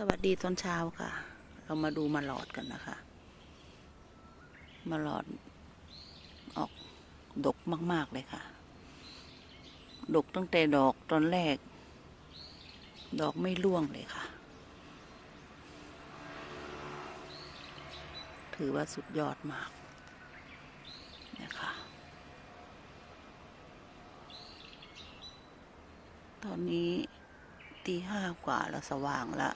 สวัสดีตอนเช้าค่ะ เรามาดูมาหลอดกันนะคะ มาหลอดออกดกมาก ๆ เลยค่ะ ดกตั้งแต่ดอกตอนแรก ดอกไม่ร่วงเลยค่ะ ถือว่าสุดยอดมากนะคะ ตอนนี้ตีห้ากว่าแล้วสว่างแล้ว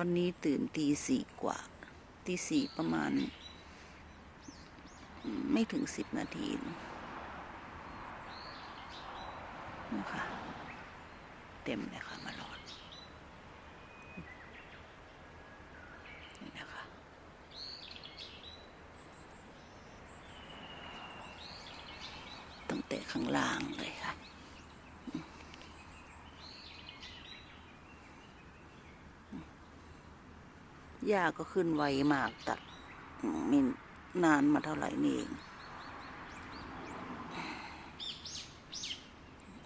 วันนี้ตื่นตีสี่กว่า ตีสี่ประมาณ ไม่ถึงสิบนาทีนะคะเต็มเลยค่ะมาลอดนี่นะคะตั้งแต่ข้างล่างเลยค่ะ หญ้าก็ขึ้นไวมากตัดม่นานมาเท่าไหร่นี่เอง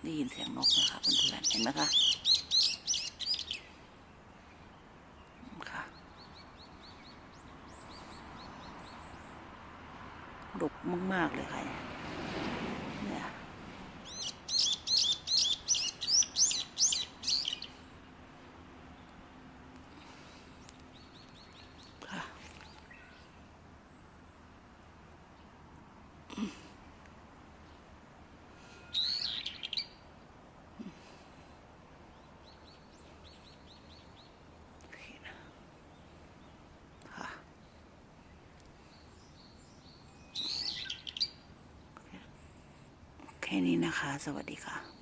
ได้ยินเสียงนกนะคะเพื่อนๆเห็นไหมคะค่ะดกมาก ๆ เลยค่ะเนี่ยค่ะ โอเคนะค่ะโอเค แค่นี้นะคะ สวัสดีค่ะ